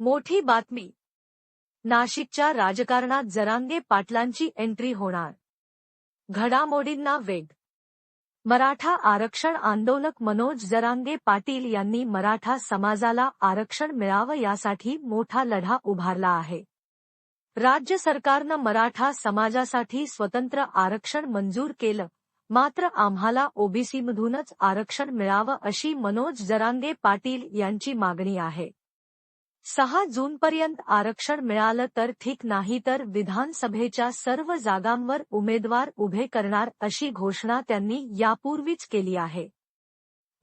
मोठी बातमी. नाशिकच्या राजकारणात जरांगे पाटलांची एंट्री होणार. घडामोडींना वेग. मराठा आरक्षण आंदोलक मनोज जरांगे पाटील यांनी मराठा समाजाला आरक्षण मिळावं यासाठी मोठा लढा उभारला आहे. राज्य सरकारनं मराठा समाजासाठी स्वतंत्र आरक्षण मंजूर केलं मात्र आम्हाला ओबीसीमधूनच आरक्षण मिळावं अशी मनोज जरांगे पाटील यांची मागणी आहे. सहा जूनपर्यंत आरक्षण मिळालं तर ठीक नाही तर विधानसभेच्या सर्व जागांवर उमेदवार उभे करणार अशी घोषणा त्यांनी यापूर्वीच केली आहे.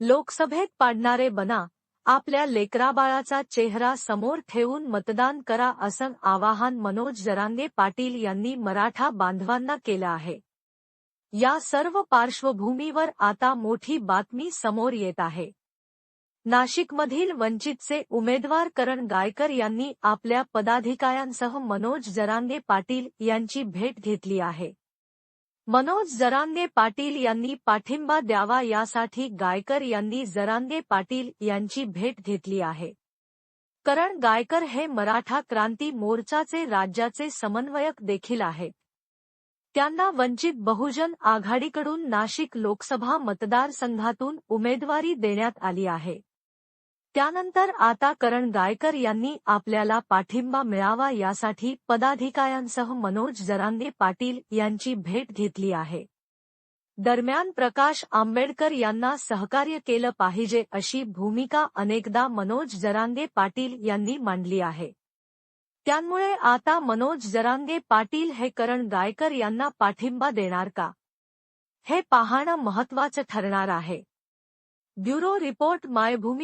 लोकसभेत पाडणारे बना, आपल्या लेकराबाळाचा चेहरा समोर ठेवून मतदान करा असं आवाहन मनोज जरांगे पाटील यांनी मराठा बांधवांना केलं आहे. या सर्व पार्श्वभूमीवर आता मोठी बातमी समोर येत आहे. नाशिकमधील वंचितचे उमेदवार करण गायकर यांनी आपल्या पदाधिकाऱ्यांसह मनोज जरांगे पाटील यांची भेट घेतली आहे. मनोज जरांगे पाटील यांनी पाठिंबा द्यावा यासाठी गायकर यांनी जरांगे पाटील यांची भेट घेतली आहे. करण गायकर हे मराठा क्रांती मोर्चाचे राज्याचे समन्वयक देखील आहेत. त्यांना वंचित बहुजन आघाडीकडून नाशिक लोकसभा मतदारसंघातून उमेदवारी देण्यात आली आहे. त्यानंतर आता करण गायकर यांनी आपल्याला पाठिंबा मिळावा यासाठी पदाधिकाऱ्यांसह मनोज जरांगे पाटील यांची भेट घेतली आहे. दरम्यान प्रकाश आंबेडकर यांना सहकार्य केलं पाहिजे अशी भूमिका अनेकदा मनोज जरांगे पाटील यांनी मांडली आहे. त्यामुळे आता मनोज जरांगे पाटील हे करण गायकर यांना पाठिंबा देणार का? हे पाहणं महत्वाचं ठरणार आहे. Bureau report Maybhumi